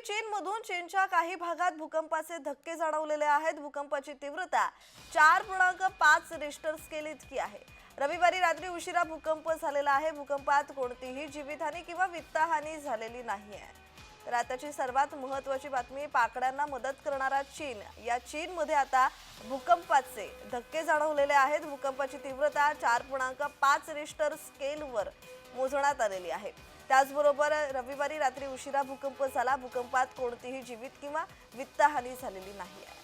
चीनमधून चीनच्या काही भागात भूकंपाचे धक्के जाणवलेले आहेत. भूकंपाची तीव्रता चार पूर्णांक पाच रिस्टर स्केल इतकी आहे. रविवारी रात्री उशिरा भूकंप झालेला आहे. भूकंपात कोणतीही जीवितहानी किंवा वित्तहानी झालेली नाही आहे. तर आताची सर्वात महत्वाची बातमी पाकड्यांना मदत करणारा चीन. या चीनमध्ये आता भूकंपाचे धक्के जाणवलेले आहेत. भूकंपाची तीव्रता चार पूर्णांक पाच रिश्टर स्केलवर मोजण्यात आलेली आहे. त्याचबरोबर रविवारी रात्री उशिरा भूकंप झाला. भूकंपात कोणतीही जीवित किंवा वित्तहानी झालेली नाही आहे.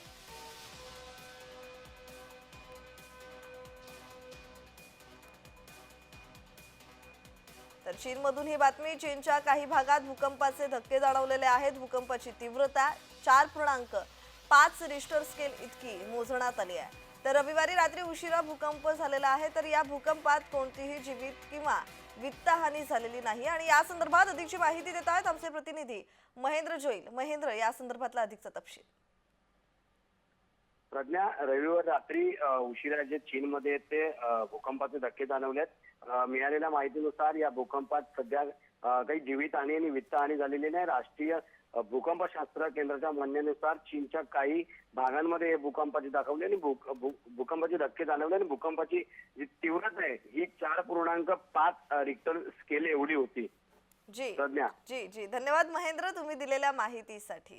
तर चीनमधून ही बातमी चीनच्या काही भागात भूकंपाचे धक्के जाणवलेले आहेत. भूकंपाची तीव्रता चार पूर्णांक पाच रिश्टर स्केल इतकी मोजण्यात आली आहे. तर रविवारी रात्री उशिरा भूकंप झालेला आहे तर या भूकंपात कोणतीही जीवित किंवा वित्तहानी झालेली नाही. आणि या संदर्भात अधिकची माहिती देत आहेत आमचे प्रतिनिधी महेंद्र जोईल. महेंद्र या संदर्भातला अधिकचा तपशील. प्रज्ञा रविवार रात्री उशिरा जे चीनमध्ये ते भूकंपाचे धक्के जाणवलेत. मिळालेल्या माहितीनुसार या भूकंपात सध्या काही जीवितहानी आणि वित्तहानी झालेली नाही. राष्ट्रीय भूकंपशास्त्र केंद्राच्या म्हणण्यानुसार चीनच्या काही भागांमध्ये हे भूकंपाचे दाखवले आणि भूकंपाचे धक्के जाणवले आणि भूकंपाची जी तीव्रता आहे ही चार पूर्णांक पाच रिक्टर स्केल एवढी होती. जी. प्रज्ञा. जी जी. धन्यवाद महेंद्र तुम्ही दिलेल्या माहितीसाठी.